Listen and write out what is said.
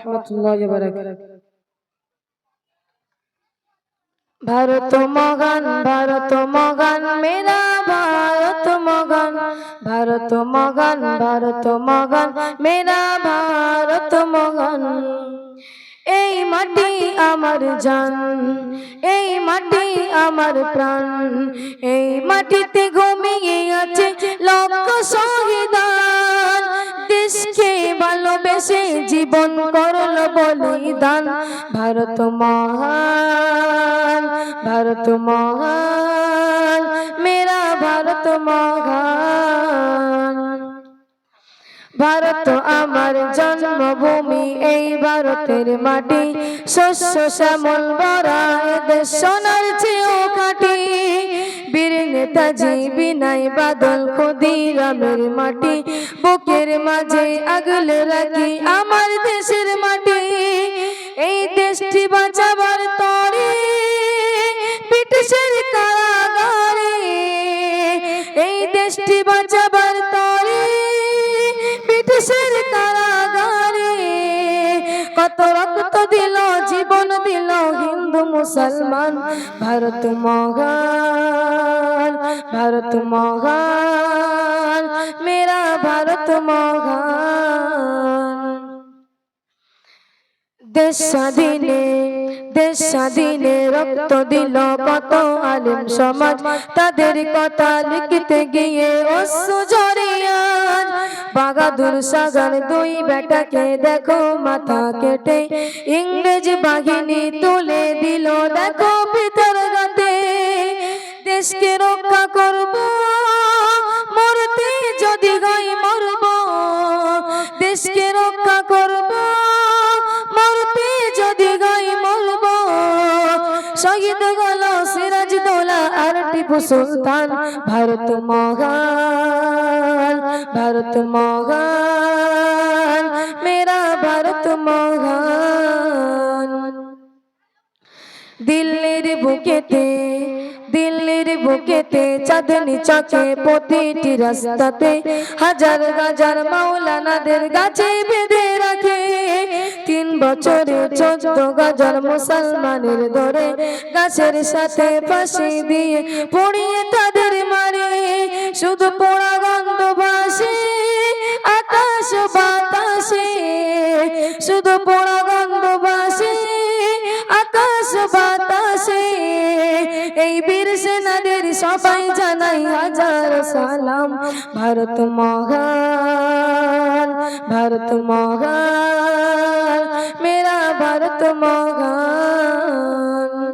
রহমতুল্লাহ ভারত মগান ভারত মগান মেরা ভারত মগান। ভারত মগান ভারত মগান মেরা ভারত মগান। এই মাটি আমার জান, এই মাটি আমার প্রাণ। এই মাটিতে ঘুমিয়ে আছে লক্ষ দেশকে ভালোবেসে জীবন করল বলিদান। ভারত মহান ভারত মহান, মেরা ভারত মহান। ভারত আমার জন্মভূমি, এই ভারতের মাটি। শস্য শ্যামল বরা এদের সোনার চেয়েও কাটি বীর জীবি নাই বাদল ক্ষুদিরামের মাটি। বুকের মাঝে আগলে রাখি আমার দেশের মাটি। এই দেশটি বাঁচাবার কত রক্ত দিল, জীবন দিল হিন্দু মুসলমান। ভারত মহান ভারত মহান, মেরা ভারত মহান। দেশ স্বাধীনে দেশ স্বাধীনে রক্ত দিল কত আলিম সমাজ। তাদের কথা লিখতে গিয়ে অশ্রু জড়িয়ান বাগাদুর সাগর দুই বেটাকে দেখো, মাথা কেটে ইংরেজ বাহিনী তুলে দিল, দেখো পিতার গাতে। দেশকে রক্ষা করব, মরতে যদি গাই মরব। দেশকে রক্ষা করব, মরতে যদি গাই মরব। শহীদ আর টিপু সুলতান, ভারত মহান ভারত মহান, মেরা ভারত মহান। দিল্লির বুকেতে দিল্লির বুকেতে, চাঁদনি চকে, প্রতিটি রাস্তাতে, হাজার হাজার মাওলানাদের গাছে বেঁধে রাখে। বছরে চোদ্দ গাজার মুসলমানের ধরে গাছের সাথে ফাঁসি দিয়ে পড়িয়ে তাদের মারে। শুধু পোড়া গন্ধ ভাসে, আকাশ বাতাসে। শুধু পোড়া গন্ধ ভাসে, আকাশ বাতাসে। এই বীর সেনাদের সবাই জানাই হাজার সালাম। ভারত মহান ভারত মহান। মহান